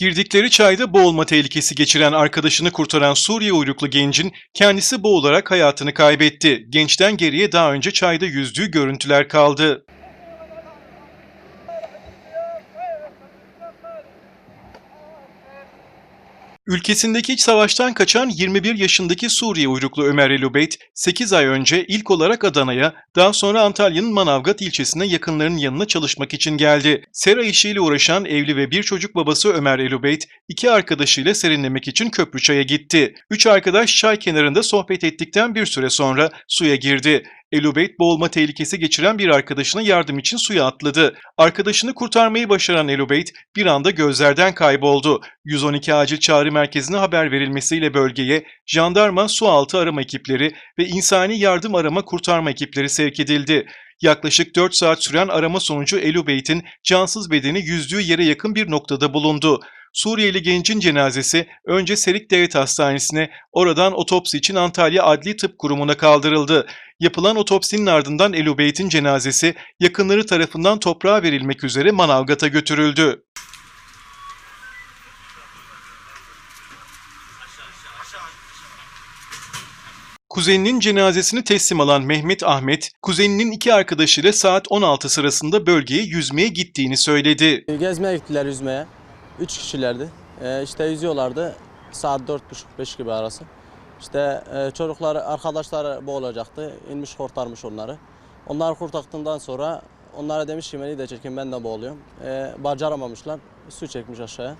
Girdikleri çayda boğulma tehlikesi geçiren arkadaşını kurtaran Suriye uyruklu gencin kendisi boğularak hayatını kaybetti. Gençten geriye daha önce çayda yüzdüğü görüntüler kaldı. Ülkesindeki iç savaştan kaçan 21 yaşındaki Suriye uyruklu Ömer Elubeyt, 8 ay önce ilk olarak Adana'ya, daha sonra Antalya'nın Manavgat ilçesine yakınlarının yanına çalışmak için geldi. Sera işiyle uğraşan evli ve bir çocuk babası Ömer Elubeyt, iki arkadaşıyla serinlemek için Köprüçay'a gitti. Üç arkadaş çay kenarında sohbet ettikten bir süre sonra suya girdi. Elubeyt boğulma tehlikesi geçiren bir arkadaşına yardım için suya atladı. Arkadaşını kurtarmayı başaran Elubeyt bir anda gözlerden kayboldu. 112 acil çağrı merkezine haber verilmesiyle bölgeye jandarma, sualtı arama ekipleri ve insani yardım arama kurtarma ekipleri sevk edildi. Yaklaşık 4 saat süren arama sonucu Elubeyt'in cansız bedeni yüzdüğü yere yakın bir noktada bulundu. Suriyeli gencin cenazesi önce Serik Devlet Hastanesi'ne, oradan otopsi için Antalya Adli Tıp Kurumu'na kaldırıldı. Yapılan otopsinin ardından Elubeyt'in cenazesi yakınları tarafından toprağa verilmek üzere Manavgat'a götürüldü. Kuzeninin cenazesini teslim alan Mehmet Ahmet, kuzeninin iki arkadaşıyla saat 16 sırasında bölgeye yüzmeye gittiğini söyledi. Gezmeye gittiler yüzmeye. Üç kişilerdi. Ee, işte yüzüyorlardı. Saat dört buçuk beş gibi arası. İşte e, çocuklar, arkadaşlar boğulacaktı. İnmiş kurtarmış onları. Onları kurtardıktan sonra onlara demiş ki beni de çekin ben de boğuluyorum. Ee, bacaramamışlar. Su çekmiş aşağıya.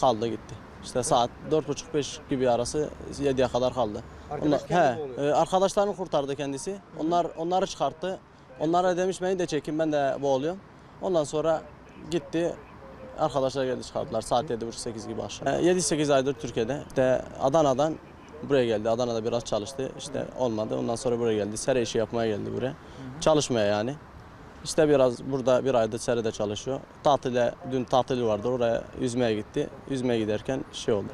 Kaldı gitti. İşte saat dört buçuk beş gibi arası yediye kadar kaldı. Arkadaş Onlar- kendi he, boğuluyor. e, arkadaşlarını kurtardı kendisi. Onlar onları çıkarttı. Onlara demiş beni de çekin ben de boğuluyorum. Ondan sonra gitti. Arkadaşlar geldi çıkardılar saat 7.30-8 gibi akşam. 7-8 aydır Türkiye'de. İşte Adana'dan buraya geldi. Adana'da biraz çalıştı. İşte olmadı. Ondan sonra buraya geldi. Sera işi yapmaya geldi buraya. Çalışmaya yani. İşte biraz burada bir aydır serede çalışıyor. Tatile, dün tatili vardı. Oraya yüzmeye gitti. Yüzmeye giderken şey oldu.